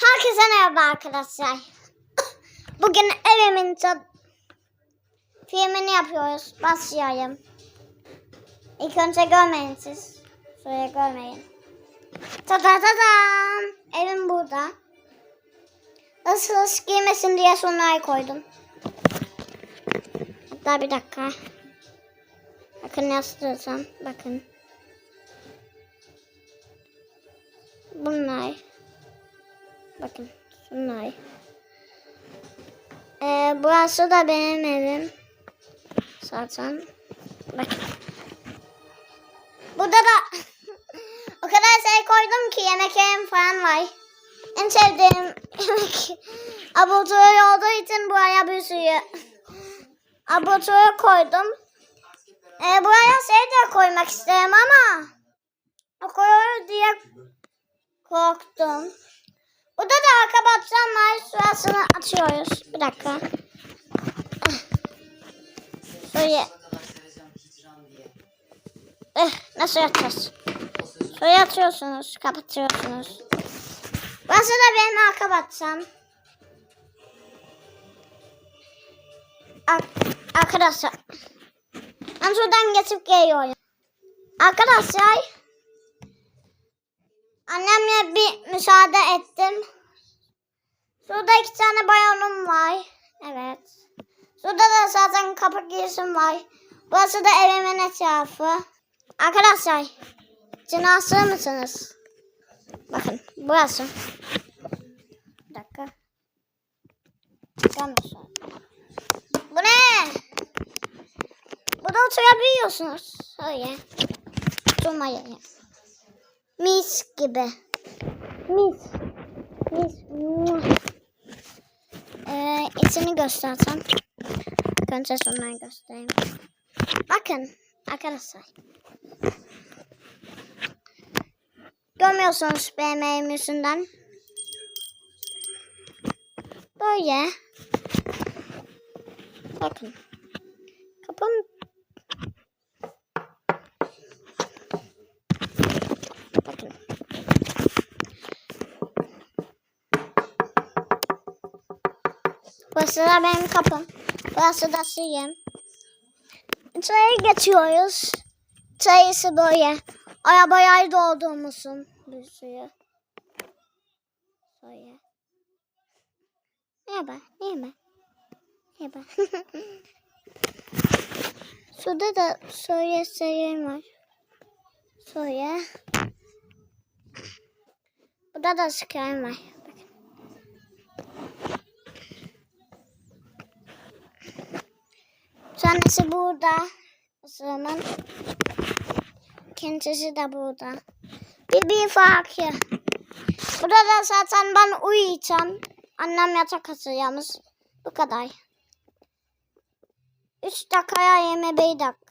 Herkese merhaba arkadaşlar. Bugün evimin filmini yapıyoruz. Başlayalım. İlk önce görmeyin siz. Şöyle görmeyin. Ta da da dam. Evim burada. Nasıl ıs giymesin diye sonraya koydum. Hatta bir dakika. Bakın yazdırırsam. Bakın. Bunlar. Bakın şunlar. Ee, burası da benim evim. Zaten. Bakın. Burada da o kadar şey koydum ki yemeklerim falan var. En sevdiğim yemek abatör olduğu için buraya bir sürü abatör koydum. Ee, buraya şey de koymak isterim ama o koyuyor diye korktum. Burada da arka batacağım var. Şurasını atıyoruz. Bir dakika. Şöyle. Eh, nasıl atacağız? Şöyle atıyorsunuz. Kapatıyorsunuz. Burası da benim arka batacağım. Ar arkadaşlar. Ben şuradan geçip geliyorum. Arkadaşlar. Annemle bir müsaade ettim. Şurada iki tane bayonum var. Evet. Şurada da zaten kapak girişim var. Burası da evimin etrafı. Arkadaşlar. Cinası mısınız? Bakın burası. Bir dakika. Çıkamıyorsun. Bu ne? Burada oturabiliyorsunuz. Öyle. Oturmayın. Mis gibi. Mis. Mis. Muah. İçini göstersem. Önce sonları göstereyim. Bakın arkadaşlar. Görmüyorsunuz evim yüzünden. Böyle. Bakın. Kapım Burası da benim kapım. Burası da suyum. Çaya geçiyoruz. Çayısı böyle. Arabaya doldurmuşum bir suyu. Böyle. Merhaba, merhaba. Merhaba. Suda da soya sayım var. Soya. Burada da sıkıyorum var. Bakın. Bir tanesi burada. Isırımın. Kendisi de burada. Bir bir farkı. Burada da zaten ben uyuyacağım. Annem yatak hazırlamış. Bu kadar. 3 dakikaya 21 dakika.